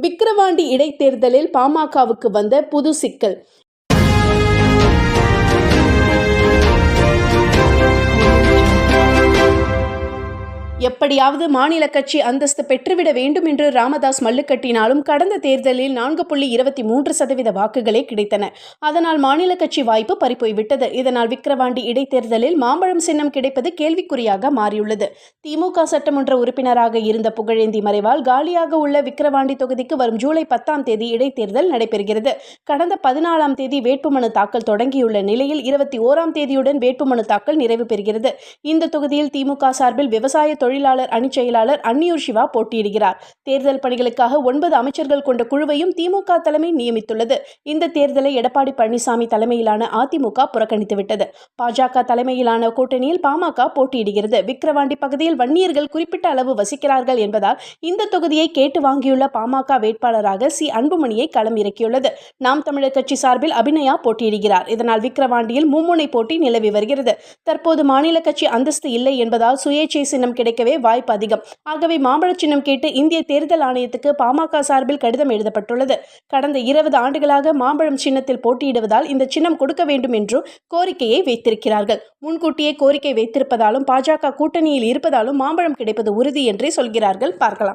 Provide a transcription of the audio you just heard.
விக்கிரவாண்டி இடைத்தேர்தலில் பாமகவுக்கு வந்த புது சிக்கல். எப்படியாவது மாநில கட்சி அந்தஸ்து பெற்றுவிட வேண்டும் என்று ராமதாஸ் மல்லுக்கட்டினாலும் கடந்த தேர்தலில் நான்கு புள்ளி இருபத்தி மூன்று சதவீத வாக்குகளே கிடைத்தன. அதனால் மாநில கட்சி வாய்ப்பு பறிப்போய்விட்டது இதனால் விக்கிரவாண்டி இடைத்தேர்தலில் மாம்பழம் சின்னம் கிடைப்பது கேள்விக்குறியாக மாறியுள்ளது. திமுக சட்டமன்ற உறுப்பினராக இருந்த புகழேந்தி மறைவால் காலியாக உள்ள விக்கிரவாண்டி தொகுதிக்கு வரும் ஜூலை பத்தாம் தேதி இடைத்தேர்தல் நடைபெறுகிறது. கடந்த பதினாலாம் தேதி வேட்புமனு தாக்கல் தொடங்கியுள்ள நிலையில் இருபத்தி ஓராம் தேதியுடன் வேட்புமனு தாக்கல் நிறைவு பெறுகிறது. இந்த தொகுதியில் திமுக சார்பில் விவசாய தொழிலாளர் அணிச் செயலாளர் அன்னியூர் சிவா போட்டியிடுகிறார். தேர்தல் பணிகளுக்காக ஒன்பது அமைச்சர்கள் கொண்ட குழுவையும் திமுக தலைமை நியமித்துள்ளது. இந்த தேர்தலை எடப்பாடி பழனிசாமி தலைமையிலான அதிமுக புறக்கணித்துவிட்டது. பாஜக தலைமையிலான கூட்டணியில் பாமக போட்டியிடுகிறது. விக்கிரவாண்டி பகுதியில் வன்னியர்கள் குறிப்பிட்ட அளவு வசிக்கிறார்கள் என்பதால் இந்த தொகுதியை கேட்டு வாங்கியுள்ள பாமக வேட்பாளராக சி. அன்புமணியை களம் இறக்கியுள்ளது நாம் தமிழர் கட்சி சார்பில் அபிநயா போட்டியிடுகிறார். இதனால் விக்கிரவாண்டியில் மும்முனை போட்டி நிலவி வருகிறது. தற்போது மாநில கட்சி அந்தஸ்து இல்லை என்பதால் சுயேட்சை சின்னம் கிடைக்க கிடைக்கவே வாய்ப்பு அதிகம். ஆகவே மாம்பழ சின்னம் கேட்டு இந்திய தேர்தல் ஆணையத்துக்கு பாமக சார்பில் கடிதம் எழுதப்பட்டுள்ளது. கடந்த இருபது ஆண்டுகளாக மாம்பழம் சின்னத்தில் போட்டியிடுவதால் இந்த சின்னம் கொடுக்க வேண்டும் என்றும் கோரிக்கையை வைத்திருக்கிறார்கள். முன்கூட்டியே கோரிக்கை வைத்திருப்பதாலும் பாஜக கூட்டணியில் இருப்பதாலும் மாம்பழம் கிடைப்பது உறுதி என்றே சொல்கிறார்கள். பார்க்கலாம்.